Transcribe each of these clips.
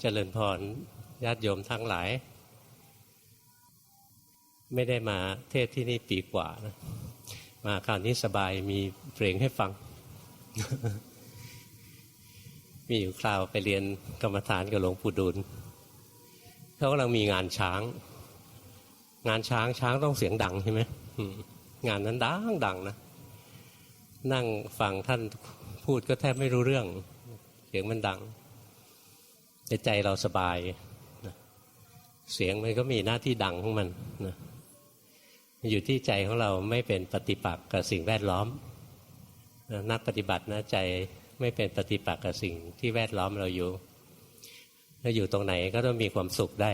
เจริญพรญาติโยมทั้งหลาย ไม่ได้มาเทศที่นี่ปีกว่านะมาคราวนี้สบายมีเพลงให้ฟัง มีอยู่คราวไปเรียนกรรมฐานกับหลวงปู่ดูลเขากำลังมีงานช้าง งานช้างช้างต้องเสียงดังใช่ไหมอืมงานนั้นดังดังนะนั่งฟังท่านพูดก็แทบไม่รู้เรื่อง เสียงมันดัง แต่ใจเราสบายนะเสียงมันก็มีหน้าที่ดังของมันนะอยู่ที่ใจของเราไม่เป็นปฏิปักษ์กับสิ่งแวดล้อมนะนักปฏิบัตินะใจไม่เป็นปฏิปักษ์กับสิ่งที่แวดล้อมเราอยู่ถ้าอยู่ตรงไหนก็ต้องมีความสุขได้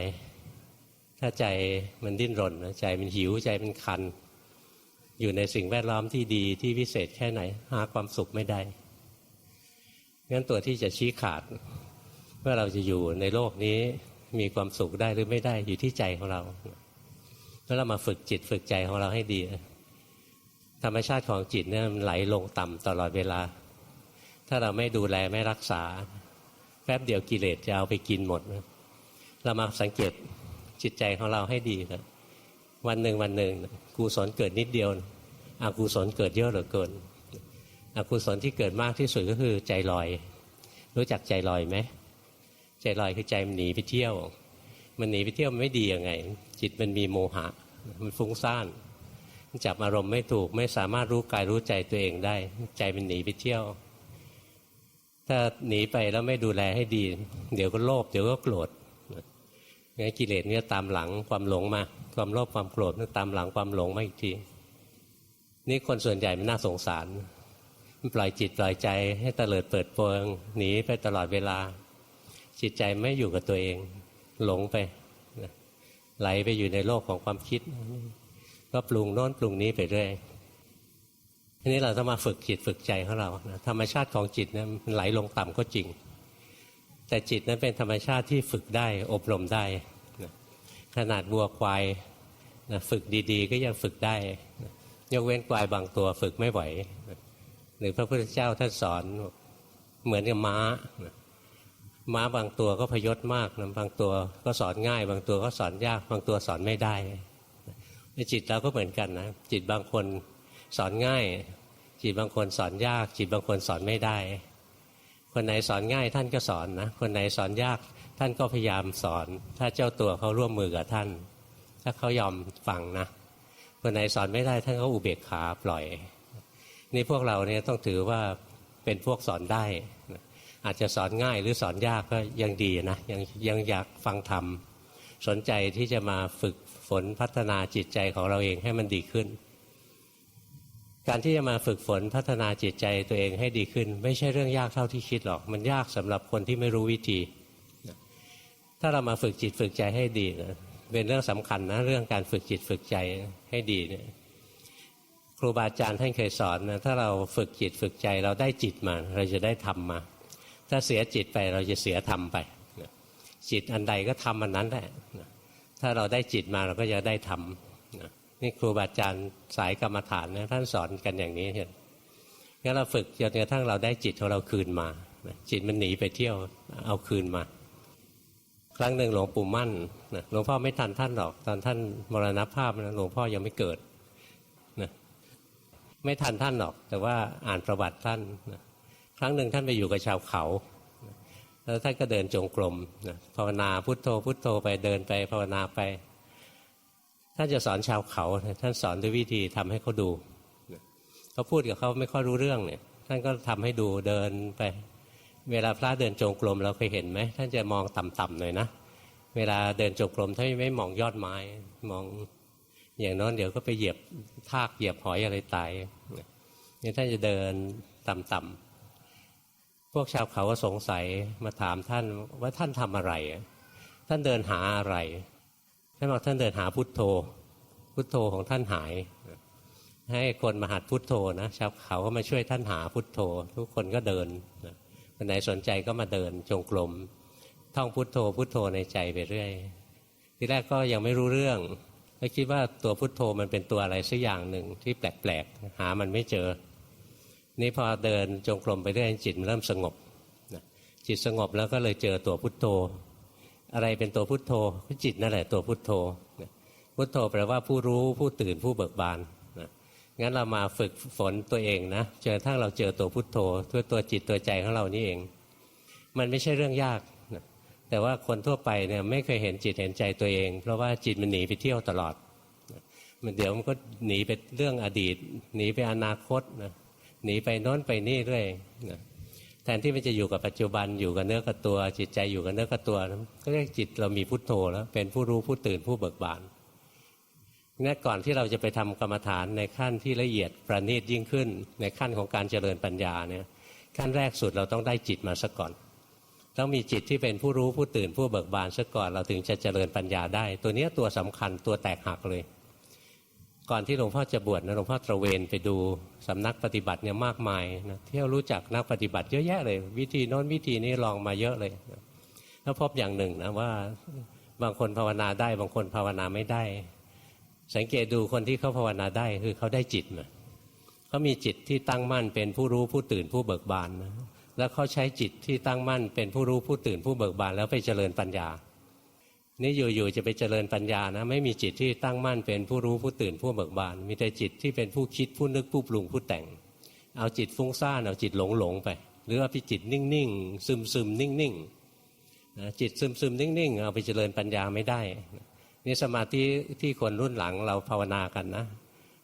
ถ้าใจมันดิ้นรนนะใจมันหิวใจมันคัน อยู่ในสิ่งแวดล้อมที่ดีที่วิเศษแค่ไหน หาความสุขไม่ได้งั้นตัวที่จะชี้ขาด ว่าเราจะอยู่ในโลกนี้มีความสุขได้หรือไม่ได้อยู่ที่ใจของเราแล้วเรามาฝึกจิตฝึกใจของเราให้ดี ธรรมชาติของจิตเนี่ยมันไหลลงต่ำตลอดเวลา ถ้าเราไม่ดูแลไม่รักษา แป๊บเดียวกิเลสจะเอาไปกินหมด เรามาสังเกตจิตใจของเราให้ดีนะวันหนึ่งวันหนึ่งกุศลเกิดนิดเดียวอกุศลเกิดเยอะเหลือเกินอกุศลที่เกิดมากที่สุดก็คือใจลอย รู้จักใจลอยไหม ใจลอยคือใจมันหนีไปเที่ยว มันหนีไปเที่ยวมันไม่ดียังไง จิตมันมีโมหะ มันฟุ้งซ่านจับอารมณ์ไม่ถูกไม่สามารถรู้กายรู้ใจตัวเองได้ ใจมันหนีไปเที่ยว ถ้าหนีไปแล้วไม่ดูแลให้ดี เดี๋ยวก็โลภเดี๋ยวก็โกรธงั้นกิเลสเนี่ยตามหลังความหลงมา ความโลภความโกรธนี่ตามหลังความหลงมาอีกทีนี่คนส่วนใหญ่มันน่าสงสาร มันปล่อยจิตปล่อยใจให้เตลิดเปิดโปงหนีไปตลอดเวลา จิตใจไม่อยู่กับตัวเอง หลงไปไหลไปอยู่ในโลกของความคิด ก็ปรุงโน้นปรุงนี้ไปเรื่อยทีนี้เราต้องมาฝึกจิตฝึกใจของเราธรรมชาติของจิตนะมันไหลลงต่ำก็จริง แต่จิตนั้นเป็นธรรมชาติที่ฝึกได้อบรมได้นะขนาดบัวควายนะฝึกดีๆ ก็ยังฝึกได้นะยกเว้นควายบางตัวฝึกไม่ไหวนะหรือพระพุทธเจ้าท่านสอนเหมือนกับม้านะ ม้าบางตัวก็พยศมากนะบางตัวก็สอนง่าย บางตัวก็สอนยาก บางตัวสอนไม่ได้ในจิตเราก็เหมือนกันนะจิตบางคนสอนง่าย จิตบางคนสอนยาก จิตบางคนสอนไม่ได้ คนไหนสอนง่ายท่านก็สอนนะคนไหนสอนยากท่านก็พยายามสอน ถ้าเจ้าตัวเขาร่วมมือกับท่าน ถ้าเขายอมฟังนะคนไหนสอนไม่ได้ท่านก็อุเบกขาปล่อย นี่พวกเราเนี่ยต้องถือว่าเป็นพวกสอนได้ อาจจะสอนง่ายหรือสอนยากก็ยังดีนะยังยังอยากฟังธรรมสนใจที่จะมาฝึกฝนพัฒนาจิตใจของเราเองให้มันดีขึ้น การที่จะมาฝึกฝนพัฒนาจิตใจตัวเองให้ดีขึ้น ไม่ใช่เรื่องยากเท่าที่คิดหรอก มันยากสำหรับคนที่ไม่รู้วิธี ถ้าเรามาฝึกจิตฝึกใจให้ดีนะเป็นเรื่องสำคัญนะเรื่องการฝึกจิตฝึกใจให้ดีเนี่ยครูบาอาจารย์ท่านเคยสอนนะถ้าเราฝึกจิตฝึกใจเราได้จิตมา เราจะได้ทำมา ถ้าเสียจิตไปเราจะเสียธรรมไปจิตอันใดก็ทำอันนั้นแหละถ้าเราได้จิตมาเราก็จะได้ธรรมนี่ครูบาอาจารย์สายกรรมฐานนะท่านสอนกันอย่างนี้เห็นงั้นเราฝึกจนกระทั่งเราได้จิตของเราคืนมา จิตมันหนีไปเที่ยวเอาคืนมา ครั้งหนึ่งหลวงปู่มั่นหลวงพ่อไม่ทันท่านหรอก ตอนท่านมรณภาพนะหลวงพ่อยังไม่เกิดนะไม่ทันท่านหรอก แต่ว่าอ่านประวัติท่านนะ ครั้งหนึ่งท่านไปอยู่กับชาวเขา แล้วท่านก็เดินจงกรมภาวนาพุทโธพุทโธไปเดินไปภาวนาไป ท่านจะสอนชาวเขา ท่านสอนด้วยวิธีทำให้เขาดูเขาพูดกับเขาไม่ค่อยรู้เรื่องเนี่ย ท่านก็ทำให้ดูเดินไป เวลาพระเดินจงกรมเราเคยเห็นไหมท่านจะมองต่ำๆหน่อยนะเวลาเดินจงกรมท่านไม่มองยอดไม้มองอย่างนั้นเดี๋ยวก็ไปเหยียบทากเหยียบหอยอะไรตายเนี่ยท่านจะเดินต่ำๆ วกชาวเขาก็สงสัยมาถามท่านว่าท่านทำอะไร ท่านเดินหาอะไรท่านบอกท่านเดินหาพุทโธ พุทโธของท่านหาย ให้คนมาหัดพุทโธนะชาวเขาก็มาช่วยท่านหาพุทโธ ทุกคนก็เดินคนไหนสนใจก็มาเดินจงกรมท่องพุทโธพุทโธในใจไปเรื่อยทีแรกก็ยังไม่รู้เรื่องก็คิดว่าตัวพุทโธมันเป็นตัวอะไรสักอย่างหนึ่งที่แปลกๆหามันไม่เจอ นี่พอเดินจงกรมไปเรื่อยจิตมันเริ่มสงบจิตสงบแล้วก็เลยเจอตัวพุทโธ อะไรเป็นตัวพุทโธจิตนั่นแหละตัวพุทโธนะพุทโธแปลว่าผู้รู้ผู้ตื่นผู้เบิกบานนะงั้นเรามาฝึกฝนตัวเองนะจนกระทั่งเราเจอตัวพุทโธตัวตัวจิตตัวใจของเรานี่เอง มันไม่ใช่เรื่องยากนะแต่ว่าคนทั่วไปเนี่ยไม่เคยเห็นจิตเห็นใจตัวเอง เพราะว่าจิตมันหนีไปเที่ยวตลอดมันเดี๋ยวมันก็หนีไปเรื่องอดีต หนีไปอนาคตนะ หนีไปโน้นไปนี่เรื่อยนะแทนที่มันจะอยู่กับปัจจุบันอยู่กับเนื้อกับตัว จิตใจอยู่กับเนื้อกับตัวก็เรียกจิตเรามีพุทโธแล้ว เป็นผู้รู้ผู้ตื่นผู้เบิกบานงั้นก่อนที่เราจะไปทำกรรมฐานในขั้นที่ละเอียดประณีตยิ่งขึ้น ในขั้นของการเจริญปัญญาเนี่ยขั้นแรกสุดเราต้องได้จิตมาซะก่อน ต้องมีจิตที่เป็นผู้รู้ผู้ตื่นผู้เบิกบานซะก่อน เราถึงจะเจริญปัญญาได้ ตัวนี้ตัวสำคัญตัวแตกหักเลย ก่อนที่หลวงพ่อจะบวชนะหลวงพ่อตระเวนไปดูสำนักปฏิบัติเนี่ยมากมายนะเที่ยวรู้จักนักปฏิบัติเยอะแยะเลย วิธีโน้นวิธีนี้ลองมาเยอะเลยนะแล้วพบอย่างหนึ่งนะว่าบางคนภาวนาได้บางคนภาวนาไม่ได้ สังเกตดูคนที่เขาภาวนาได้คือเขาได้จิตมาเขามีจิตที่ตั้งมั่นเป็นผู้รู้ผู้ตื่นผู้เบิกบานนะแล้วเขาใช้จิตที่ตั้งมั่นเป็นผู้รู้ผู้ตื่นผู้เบิกบานแล้วไปเจริญปัญญา นี่อยู่ๆจะไปเจริญปัญญานะ ไม่มีจิตที่ตั้งมั่นเป็นผู้รู้ผู้ตื่นผู้เบิกบาน มีแต่จิตที่เป็นผู้คิดผู้นึกผู้ปรุงผู้แต่ง เอาจิตฟุ้งซ่านเอาจิตหลงหลงๆไป หรือเอาไปจิตนิ่งๆซึมซึมๆนิ่งๆนะจิตซึมซึมๆนิ่งๆ เอาไปเจริญปัญญาไม่ได้นี่สมาธิที่คนรุ่นหลังเราภาวนากันนะ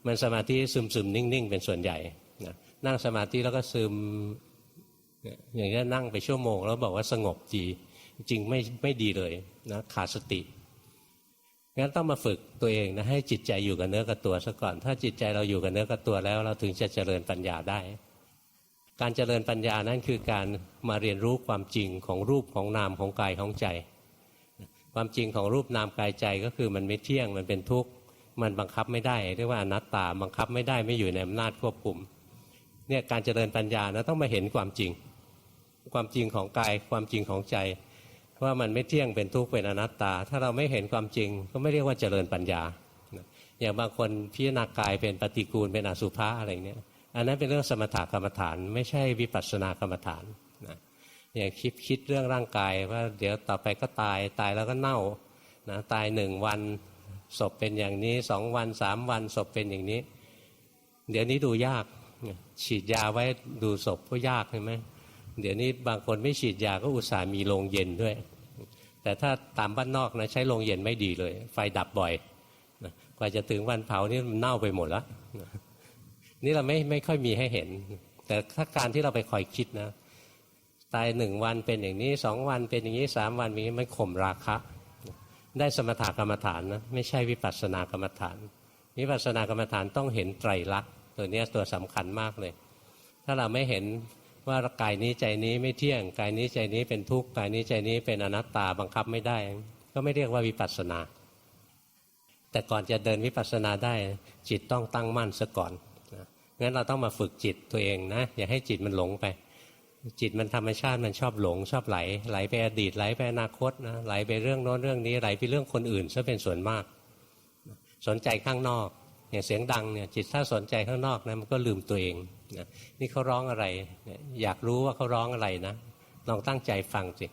มันสมาธิซึมซึมๆนิ่งๆ เป็นส่วนใหญ่นะนั่งสมาธิแล้วก็ซึมอย่างนี้นั่งไปชั่วโมง แล้วบอกว่าสงบดีจริงไม่ไม่ดีเลย นะขาดสติงั้นต้องมาฝึกตัวเองนะให้จิตใจอยู่กับเนื้อกับตัวซะก่อน ถ้าจิตใจเราอยู่กับเนื้อกับตัวแล้ว เราถึงจะเจริญปัญญาได้ การเจริญปัญญานั้นคือการมาเรียนรู้ความจริงของรูปของนามของกายของใจ ความจริงของรูปนามกายใจก็คือมันไม่เที่ยงมันเป็นทุกข์มันบังคับไม่ได้ เรียกว่าอนัตตาบังคับไม่ได้ไม่อยู่ในอำนาจควบคุมเนี่ยการเจริญปัญญานะต้องมาเห็นความจริง ความจริงของกายความจริงของใจ ว่ามันไม่เที่ยงเป็นทุกข์เป็นอนัตตา ถ้าเราไม่เห็นความจริงก็ไม่เรียกว่าเจริญปัญญาอย่างบางคนพิจารณากายเป็นปฏิกูลเป็นอสุภะอะไรเนี้ยอันนั้นเป็นเรื่องสมถกรรมฐาน ไม่ใช่วิปัสสนากรรมฐานนะอย่างคิดคิดเรื่องร่างกายว่าเดี๋ยวต่อไปก็ตายตายแล้วก็เน่านะตายหนึ่งวันศพเป็นอย่างนี้สองวันสามวันศพเป็นอย่างนี้ เดี๋ยวนี้ดูยากฉีดยาไว้ดูศพก็ยากใช่ไหมเดี๋ยวนี้บางคนไม่ฉีดยาก็อุตส่าห์มีโรงเย็นด้วย แต่ถ้าตามบ้านนอกนะใช้โรงเย็นไม่ดีเลย ไฟดับบ่อยนะกว่าจะถึงวันเผานี่มันเน่าไปหมดแล้วนะนี่เราไม่ไม่ค่อยมีให้เห็น แต่ถ้าการที่เราไปคอยคิดนะ ตายหนึ่งวันเป็นอย่างนี้สองวันเป็นอย่างนี้สามวันเป็นอย่างนี้มันข่มราคะ ได้สมถกรรมฐานนะไม่ใช่วิปัสสนากรรมฐานวิปัสสนากรรมฐานต้องเห็นไตรลักษณ์ตัวนี้ตัวสำคัญมากเลย ถ้าเราไม่เห็น ว่ากายนี้ใจนี้ไม่เที่ยง กายนี้ใจนี้เป็นทุกข์กายนี้ใจนี้เป็นอนัตตาบังคับไม่ได้ ก็ไม่เรียกว่าวิปัสสนา แต่ก่อนจะเดินวิปัสสนาได้จิตต้องตั้งมั่นซะก่อนงั้นเราต้องมาฝึกจิตตัวเองนะอย่าให้จิตมันหลงไป จิตมันธรรมชาติมันชอบหลงชอบไหล ไหลไปอดีตไหลไปอนาคตนะไหลไปเรื่องโน้นเรื่องนี้ไหลไปเรื่องคนอื่นซะเป็นส่วนมาก สนใจข้างนอก อย่างเสียงดังเนี่ยจิตถ้าสนใจข้างนอกนะมันก็ลืมตัวเองนะนี่เขาร้องอะไร อยากรู้ว่าเขาร้องอะไรนะลองตั้งใจฟังสิ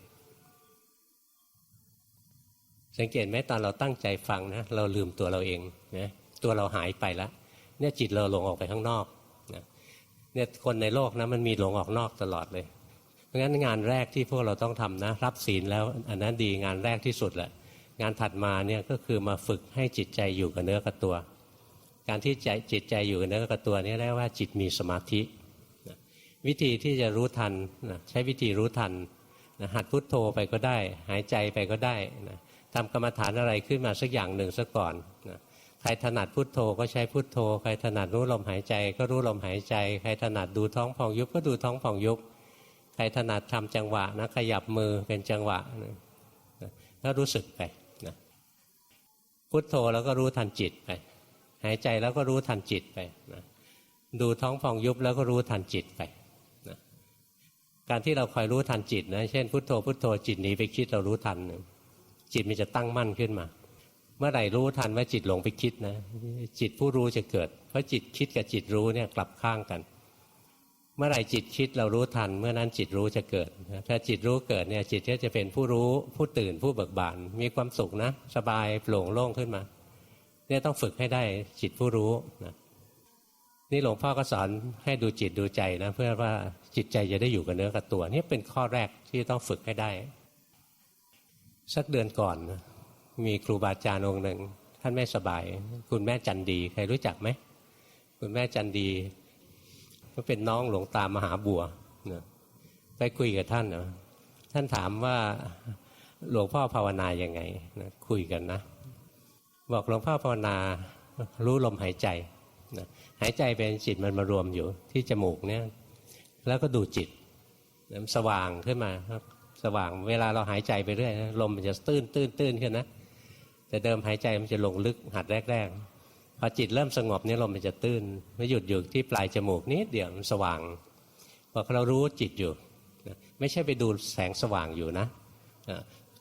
สังเกตไหมตอนเราตั้งใจฟังนะเราลืมตัวเราเองนะตัวเราหายไปแล้วเนี่ยจิตเราหลงออกไปข้างนอกนะเนี่ยคนในโลกนะมันมีหลงออกนอกตลอดเลย เพราะงั้นงานแรกที่พวกเราต้องทำนะ รับศีลแล้วอันนั้นดีงานแรกที่สุดแหละงานถัดมาเนี่ยก็คือมาฝึกให้จิตใจอยู่กับเนื้อกับตัว การที่ใจจิตใจอยู่กับเนื้อกับตัวนี่เรียกว่าจิตมีสมาธิ วิธีที่จะรู้ทันนะใช้วิธีรู้ทันนะหัดพุทโธไปก็ได้ หายใจไปก็ได้นะทำกรรมฐานอะไรขึ้นมาสักอย่างหนึ่งซะก่อนนะใครถนัดพุทโธก็ใช้พุทโธ ใครถนัดรู้ลมหายใจ ก็รู้ลมหายใจ ใครถนัดดูท้องพองยุบก็ดูท้องพองยุบ ใครถนัดทำจังหวะนะขยับมือเป็นจังหวะนะก็รู้สึกไปนะพุทโธแล้วก็รู้ทันจิตไป หายใจแล้วก็รู้ทันจิตไปนะดูท้องพองยุบแล้วก็รู้ทันจิตไปนะการที่เราคอยรู้ทันจิตนะ เช่นพุทโธพุทโธจิตหนีไปคิดเรารู้ทัน จิตมันจะตั้งมั่นขึ้นมา เมื่อไหร่รู้ทันว่าจิตหลงไปคิดนะ จิตผู้รู้จะเกิด เพราะจิตคิดกับจิตรู้เนี่ยกลับข้างกัน เมื่อไหร่จิตคิดเรารู้ทัน เมื่อนั้นจิตรู้จะเกิด ถ้าจิตรู้เกิดเนี่ยจิตก็จะเป็นผู้รู้ผู้ตื่นผู้เบิกบานมีความสุขนะ สบายโปร่งโล่งขึ้นมา เนี่ยต้องฝึกให้ได้จิตผู้รู้นะนี่หลวงพ่อก็สอนให้ดูจิตดูใจนะเพื่อว่าจิตใจจะได้อยู่กับเนื้อกับตัวนี่เป็นข้อแรกที่ต้องฝึกให้ได้ สักเดือนก่อนมีครูบาอาจารย์องค์หนึ่งท่านไม่สบาย คุณแม่จันดีใครรู้จักไหมคุณแม่จันดี ก็เป็นน้องหลวงตามหาบัวนะไปคุยกับท่านนะท่านถามว่าหลวงพ่อภาวนาอย่างไงนะคุยกันนะ บอกหลวงพ่อภาวนารู้ลมหายใจนะหายใจเป็นจิตมันมารวมอยู่ที่จมูกเนี่ยแล้วก็ดูจิตนะสว่างขึ้นมาครับสว่างเวลาเราหายใจไปเรื่อยนะลมมันจะตื้นตื้นตื้นขึ้นนะแต่เดิมหายใจมันจะลงลึกหัดแรกๆพอจิตเริ่มสงบนี่ลมมันจะตื้นไม่หยุดอยู่ที่ปลายจมูกนิดเดียวมันสว่างพอเรารู้จิตอยู่ ไม่ใช่ไปดูแสงสว่างอยู่นะ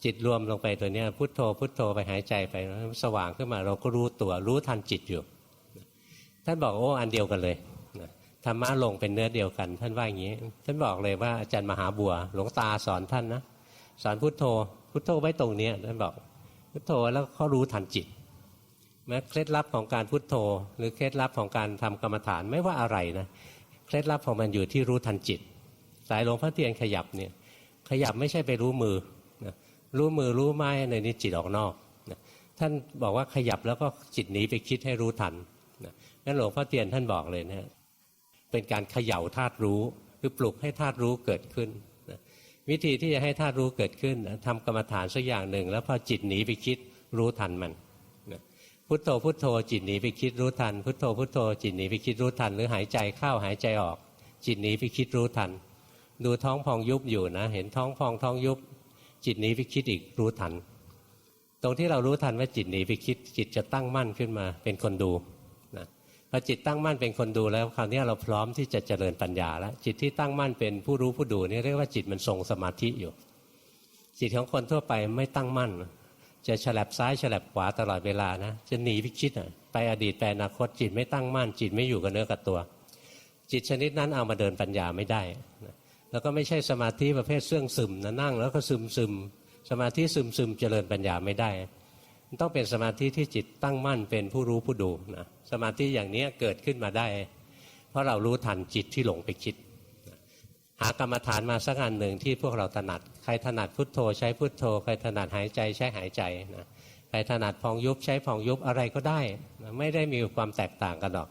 จิตรวมลงไปตัวนี้พุทโธพุทโธไปหายใจไปสว่างขึ้นมาเราก็รู้ตัวรู้ทันจิตอยู่ ท่านบอกโอ้อันเดียวกันเลยธรรมะลงเป็นเนื้อเดียวกัน ท่านว่าอย่างนี้ ท่านบอกเลยว่าอาจารย์มหาบัว หลวงตาสอนท่านนะสอนพุทโธ พุทโธไว้ตรงนี้ท่านบอกพุทโธแล้วเขารู้ทันจิตแม้เคล็ดลับของการพุทโธ หรือเคล็ดลับของการทำกรรมฐานไม่ว่าอะไรนะเคล็ดลับของมันอยู่ที่รู้ทันจิต สายหลวงพ่อเทียนขยับเนี่ยขยับไม่ใช่ไปรู้มือ รู้มือรู้ไม้ในนี้จิตออกนอกนะท่านบอกว่าขยับแล้วก็จิตหนีไปคิดให้รู้ทันนะงั้นหลวงพ่อเทียนท่านบอกเลยนะเป็นการเขย่าธาตุรู้คือปลุกให้ธาตุรู้เกิดขึ้นนะวิธีที่จะให้ธาตุรู้เกิดขึ้นนะทำกรรมฐานสักอย่างหนึ่ง แล้วพอจิตหนีไปคิดรู้ทันมันนะพุทโธพุทโธจิตหนีไปคิดรู้ทัน พุทโธพุทโธจิตหนีไปคิดรู้ทัน หรือหายใจเข้าหายใจออก จิตหนีไปคิดรู้ทัน ดูท้องพองยุบอยู่นะ เห็นท้องพองท้องยุบ จิตนี้ไปคิดอีกรู้ทัน ตรงที่เรารู้ทันว่าจิตหนีไปคิด จิตจะตั้งมั่นขึ้นมาเป็นคนดูนะพอจิตตั้งมั่นเป็นคนดูแล้วคราวนี้เราพร้อมที่จะเจริญปัญญาแล้วจิตที่ตั้งมั่นเป็นผู้รู้ผู้ดูนี่เรียกว่าจิตมันทรงสมาธิอยู่ จิตของคนทั่วไปไม่ตั้งมั่น จะฉลับซ้ายฉลับขวาตลอดเวลานะจะหนีพิชิตไปอดีตไปอนาคตจิตไม่ตั้งมั่น จิตไม่อยู่กับเนื้อกับตัว จิตชนิดนั้นเอามาเดินปัญญาไม่ได้ แล้วก็ไม่ใช่สมาธิประเภทเสื่องซึมนะนั่งแล้วก็ซึมซึมสมาธิซึมซึมเจริญปัญญาไม่ได้ต้องเป็นสมาธิที่จิตตั้งมั่นเป็นผู้รู้ผู้ดูนะสมาธิอย่างนี้เกิดขึ้นมาได้ เพราะเรารู้ทันจิตที่หลงไปคิด หากรรมฐานมาสักอันหนึ่งที่พวกเราถนัด ใครถนัดพุทโธ ใช้พุทโธ ใครถนัดหายใจใช้หายใจนะใครถนัดพองยุบใช้พองยุบอะไรก็ได้นะไม่ได้มีความแตกต่างกันหรอก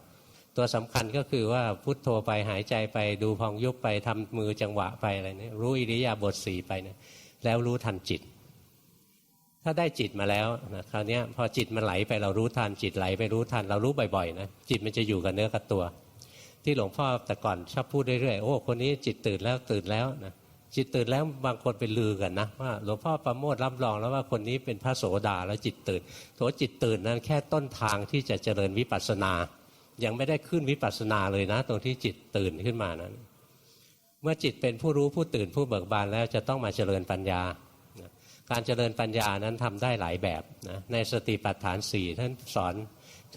ตัวสำคัญก็คือว่าพุทโธไปหายใจไปดูพองยุบไปทำมือจังหวะไปอะไรนี่รู้อิริยาบถสีไปนะแล้วรู้ทันจิต ถ้าได้จิตมาแล้วนะคราวนี้พอจิตมันไหลไปเรารู้ทันจิตไหลไปรู้ทันเรารู้บ่อยๆนะจิตมันจะอยู่กับเนื้อกับตัว ที่หลวงพ่อแต่ก่อนชอบพูดเรื่อยๆโอ้คนนี้จิตตื่นแล้วตื่นแล้วนะจิตตื่นแล้วบางคนไปลือกันนะว่าหลวงพ่อประโมทรับรองแล้วว่าคนนี้เป็นพระโสดาแล้วจิตตื่นโถจิตตื่นนั้นแค่ต้นทางที่จะเจริญวิปัสสนา ยังไม่ได้ขึ้นวิปัสสนาเลยนะ ตรงที่จิตตื่นขึ้นมานั้น เมื่อจิตเป็นผู้รู้ผู้ตื่นผู้เบิกบานแล้วจะต้องมาเจริญปัญญา การเจริญปัญญานั้นทำได้หลายแบบนะในสติปัฏฐานสี่ท่านสอน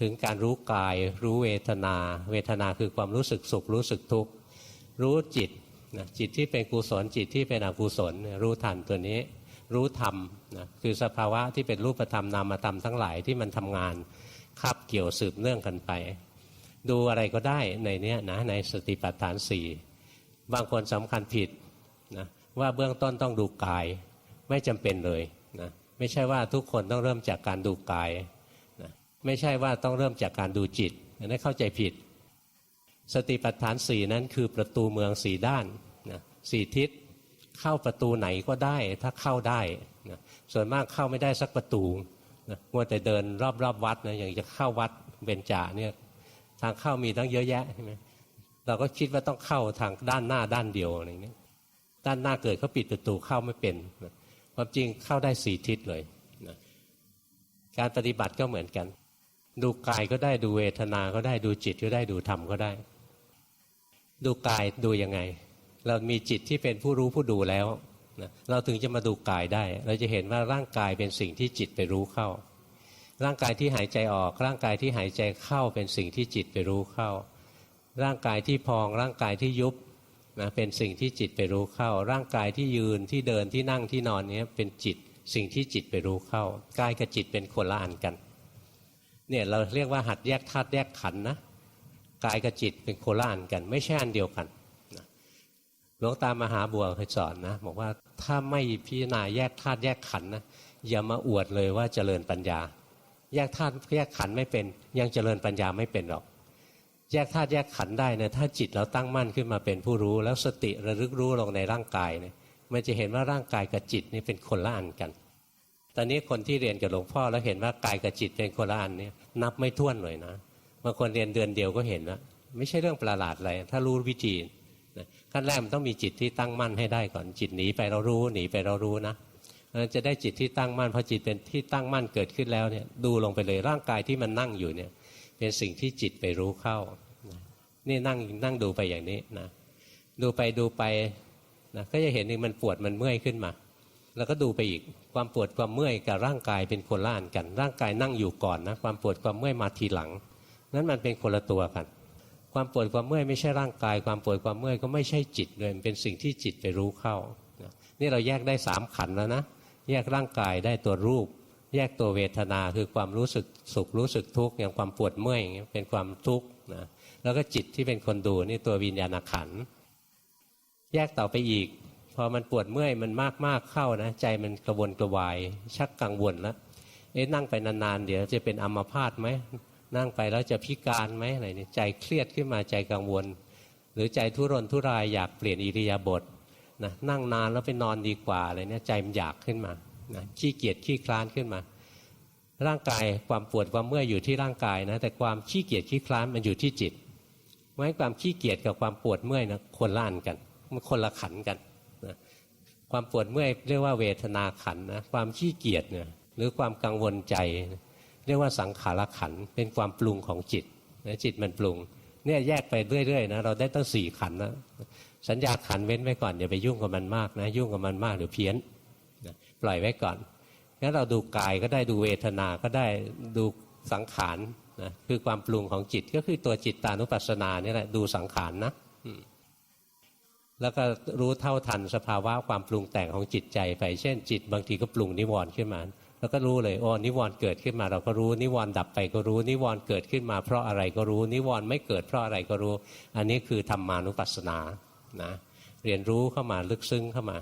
ถึงการรู้กายรู้เวทนา เวทนาคือความรู้สึกสุขรู้สึกทุกข์รู้จิตนะจิตที่เป็นกุศลจิตที่เป็นอกุศลรู้ทันตัวนี้ รู้ธรรมนะคือสภาวะที่เป็นรูปธรรมนามธรรมทั้งหลายที่มันทำงานคับเกี่ยวสืบเนื่องกันไป ดูอะไรก็ได้ในนี้นะในสติปัฏฐานสี่บางคนสำคัญผิดนะว่าเบื้องต้นต้องดูกาย ไม่จำเป็นเลยนะไม่ใช่ว่าทุกคนต้องเริ่มจากการดูกายนะไม่ใช่ว่าต้องเริ่มจากการดูจิตอันนั้นเข้าใจผิด สติปัฏฐานสี่นั้นคือประตูเมืองสี่ด้านนะสี่ทิศเข้าประตูไหนก็ได้ถ้าเข้าได้นะส่วนมากเข้าไม่ได้สักประตูนะมัวแต่เดินรอบๆบวัดนะอย่างจะเข้าวัดเบญจาเนี่ย ทางเข้ามีตั้งเยอะแยะใช่ไหมเราก็คิดว่าต้องเข้าทางด้านหน้าด้านเดียวอะไรเงี้ยด้านหน้าเกิดเขาปิดประตูเข้าไม่เป็นความจริงเข้าได้สี่ทิศเลยนะการปฏิบัติก็เหมือนกัน ดูกายก็ได้ดูเวทนาก็ได้ดูจิตก็ได้ดูธรรมก็ได้ ดูกายดูยังไง เรามีจิตที่เป็นผู้รู้ผู้ดูแล้วนะเราถึงจะมาดูกายได้ เราจะเห็นว่าร่างกายเป็นสิ่งที่จิตไปรู้เข้า ร่างกายที่หายใจออก ร่างกายที่หายใจเข้าเป็นสิ่งที่จิตไปรู้เข้า ร่างกายที่พองร่างกายที่ยุบนะเป็นสิ่งที่จิตไปรู้เข้า ร่างกายที่ยืนที่เดินที่นั่งที่นอนนี้เป็นจิตสิ่งที่จิตไปรู้เข้ากายกับจิตเป็นคนละอันกันเนี่ยเราเรียกว่าหัดแยกธาตุแยกขันนะกายกับจิตเป็นโคนละอันกัน ไม่ใช่อันเดียวกันหลวงตามหาบัวเคยสอนนะบอกว่าถ้าไม่พิจารณาแยกธาตุแยกขันนะอย่ามาอวดเลยว่าเจริญปัญญา แยกธาตุแยกขันไม่เป็น ยังเจริญปัญญาไม่เป็นหรอก แยกธาตุแยกขันได้นะถ้าจิตเราตั้งมั่นขึ้นมาเป็นผู้รู้ แล้วสติระลึกรู้ลงในร่างกายเนี่ยมันจะเห็นว่าร่างกายกับจิตนี่เป็นคนละอันกัน ตอนนี้คนที่เรียนกับหลวงพ่อแล้วเห็นว่ากายกับจิตเป็นคนละอันเนี่ยนับไม่ถ้วนเลยนะบางคนเรียนเดือนเดียวก็เห็นแล้วไม่ใช่เรื่องประหลาดอะไรถ้ารู้วิธีนะขั้นแรกมันต้องมีจิตที่ตั้งมั่นให้ได้ก่อนจิตหนีไปเรารู้หนีไปเรารู้นะ นั้นจะได้จิตที่ตั้งมั่นพอจิตเป็นที่ตั้งมั่นเกิดขึ้นแล้วเนี่ยดูลงไปเลยร่างกายที่มันนั่งอยู่เนี่ยเป็นสิ่งที่จิตไปรู้เข้า นี่นั่งนั่งดูไปอย่างนี้นะดูไปดูไปนะก็จะเห็นว่ามันปวดมันเมื่อยขึ้นมา แล้วก็ดูไปอีกความปวดความเมื่อยกับร่างกายเป็นคนละอันกัน ร่างกายนั่งอยู่ก่อนนะความปวดความเมื่อยมาทีหลัง นั้นมันเป็นคนละตัวกัน ความปวดความเมื่อยไม่ใช่ร่างกาย ความปวดความเมื่อยก็ไม่ใช่จิตเลยมันเป็นสิ่งที่จิตไปรู้เข้านี่เราแยกได้สามขันแล้วนะ แยกร่างกายได้ตัวรูป แยกตัวเวทนาคือความรู้สึกสุขรู้สึกทุกข์อย่างความปวดเมื่อยอย่างเป็นความทุกข์นะแล้วก็จิตที่เป็นคนดูนี่ตัววิญญาณขันแยกต่อไปอีก พอมันปวดเมื่อยมันมากมากเข้านะ ใจมันกระวนกระวาย ชักกังวลแล้วเอ๊ะนั่งไปนานๆเดี๋ยวจะเป็นอัมพาตไหมนั่งไปแล้วจะพิการไหมอะไรนี่ใจเครียดขึ้นมาใจกังวล หรือใจทุรนทุรายอยากเปลี่ยนอิริยาบถ นะนั่งนานแล้วไปนอนดีกว่าอะไรเนี่ยใจมันอยากขึ้นมานะขี้เกียจขี้คลานขึ้นมา ร่างกายความปวดความเมื่อยอยู่ที่ร่างกายนะแต่ความขี้เกียจขี้คลานมันอยู่ที่จิตเพราะความขี้เกียจกับความปวดเมื่อยนะคนละอันกันมันคนละขันกันนะความปวดเมื่อยเรียกว่าเวทนาขันนะความขี้เกียจเนี่ยหรือความกังวลใจ เรียกว่าสังขารขันเป็นความปรุงของจิตนะจิตมันปรุงเนี่ยแยกไปเรื่อยๆนะเราได้ตั้งสี่ขันนะ สัญญาขันเว้นไว้ก่อนอย่าไปยุ่งกับมันมากนะ ยุ่งกับมันมากเดี๋ยวเพี้ยนปล่อยไว้ก่อนงั้นเราดูกายก็ได้ดูเวทนาก็ได้ดูสังขารนะคือความปรุงของจิตก็คือตัวจิตตานุปัสสนานี่แหละดูสังขารนะแล้วก็รู้เท่าทันสภาวะความปรุงแต่งของจิตใจไป เช่นจิตบางทีก็ปรุงนิวรณ์ขึ้นมา แล้วก็รู้เลยโอ้นิวรณ์เกิดขึ้นมา เราก็รู้นิวรณ์ดับไปก็รู้นิวรณ์เกิดขึ้นมา เพราะอะไรก็รู้นิวรณ์ไม่เกิดเพราะอะไรก็รู้ อันนี้คือธรรมานุปัสสนา นะเรียนรู้เข้ามาลึกซึ้งเข้ามา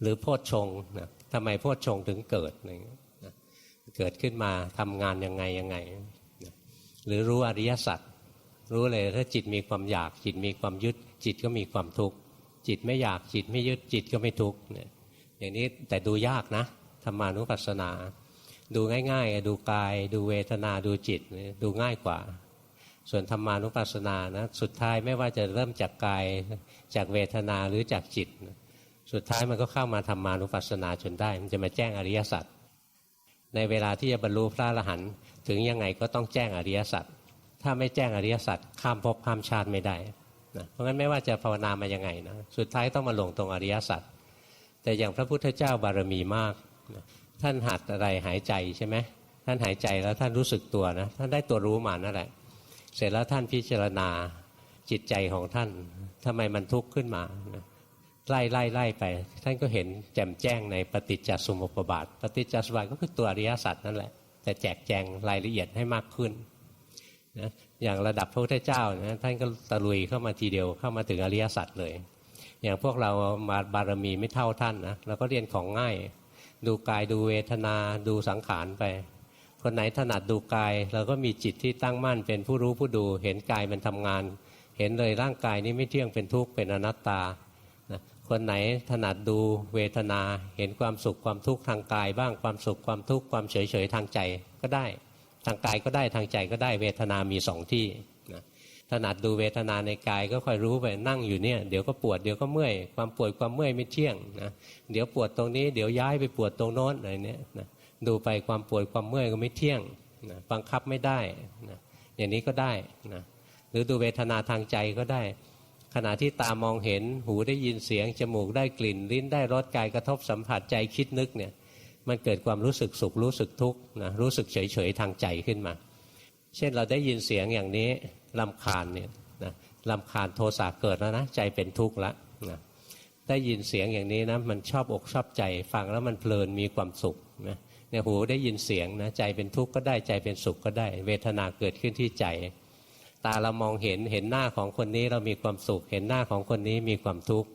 หรือโพชฌงนะทำไมโพชฌงถึงเกิดนะเกิดขึ้นมาทำงานยังไงยังไงนะหรือรู้อริยสัจรู้เลยถ้าจิตมีความอยากจิตมีความยึด จิตก็มีความทุกข์จิตไม่อยากจิตไม่ยึดจิตก็ไม่ทุกข์เนี่ยอย่างนี้แต่ดูยากนะธรรมานุปัสสนา ดูง่ายๆ ดูกาย ดูเวทนาดูจิตดูง่ายกว่า ส่วนธรรมานุปัสสนานะสุดท้ายไม่ว่าจะเริ่มจากกายจากเวทนาหรือจากจิต สุดท้ายมันก็เข้ามาธรรมานุปัสสนาจนได้ มันจะมาแจ้งอริยสัจในเวลาที่จะบรรลุพระอรหันต์ถึงยังไงก็ต้องแจ้งอริยสัจถ้าไม่แจ้งอริยสัจข้ามภพข้ามชาติไม่ได้นะเพราะงั้นไม่ว่าจะภาวนามายังไงนะสุดท้ายต้องมาลงตรงอริยสัจแต่อย่างพระพุทธเจ้าบารมีมากนะท่านหัดอะไรหายใจใช่ไหมท่านหายใจแล้วท่านรู้สึกตัวนะท่านได้ตัวรู้มานั่นแหละ เสร็จแล้วท่านพิจารณาจิตใจของท่านทำไมมันทุกข์ขึ้นมาไล่ไล่ไล่ไป ท่านก็เห็นแจ่มแจ้งในปฏิจจสมุปบาท ปฏิจจสมุปบาทก็คือตัวอริยสัจนั่นแหละ แต่แจกแจงรายละเอียดให้มากขึ้นนะอย่างระดับพระพุทธเจ้านะท่านก็ตะลุยเข้ามาทีเดียวเข้ามาถึงอริยสัจเลย อย่างพวกเรามาบารมีไม่เท่าท่านนะเราก็เรียนของง่าย ดูกายดูเวทนาดูสังขารไป คนไหนถนัดดูกาย เราก็มีจิตที่ตั้งมั่นเป็นผู้รู้ผู้ดู เห็นกายมันทำงาน เห็นเลยร่างกายนี้ไม่เที่ยงเป็นทุกข์เป็นอนัตตานะคนไหนถนัดดูเวทนา เห็นความสุขความทุกข์ทางกายบ้างความสุขความทุกข์ความเฉยเฉยทางใจก็ได้ ทางกายก็ได้ทางใจก็ได้เวทนามีสองที่นะถนัดดูเวทนาในกายก็ค่อยรู้ไปนั่งอยู่เนี่ยเดี๋ยวก็ปวดเดี๋ยวก็เมื่อยความปวดความเมื่อยไม่เที่ยงนะเดี๋ยวปวดตรงนี้เดี๋ยวย้ายไปปวดตรงโน้นอะไรเนี้ยนะ ดูไปความปวดความเมื่อยก็ไม่เที่ยงนะบังคับไม่ได้นะอย่างนี้ก็ได้นะหรือดูเวทนาทางใจก็ได้ ขณะที่ตามองเห็นหูได้ยินเสียง จมูกได้กลิ่น ลิ้นได้รสกายกระทบสัมผัสใจคิดนึกเนี่ยมันเกิดความรู้สึกสุขรู้สึกทุกข์นะรู้สึกเฉยเฉยทางใจขึ้นมา เช่นเราได้ยินเสียงอย่างนี้ลำคาญเนี่ยนะลำคาญโทสะเกิดแล้วนะใจเป็นทุกข์ละนะได้ยินเสียงอย่างนี้นะมันชอบอกชอบใจฟังแล้วมันเพลินมีความสุขนะ เนี่ยหูได้ยินเสียงนะใจเป็นทุกข์ก็ได้ใจเป็นสุขก็ได้ เวทนาเกิดขึ้นที่ใจ ตาเรามองเห็นเห็นหน้าของคนนี้เรามีความสุข เห็นหน้าของคนนี้มีความทุกข์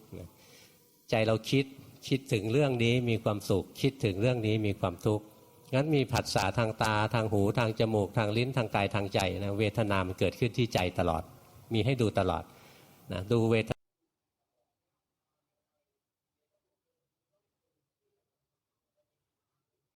ใจเราคิดคิดถึงเรื่องนี้มีความสุข คิดถึงเรื่องนี้มีความทุกข์งั้นมีผัสสะทางตาทางหูทางจมูก ทางลิ้นทางกายทางใจนะเวทนามันเกิดขึ้นที่ใจตลอด มีให้ดูตลอดนะดูเวท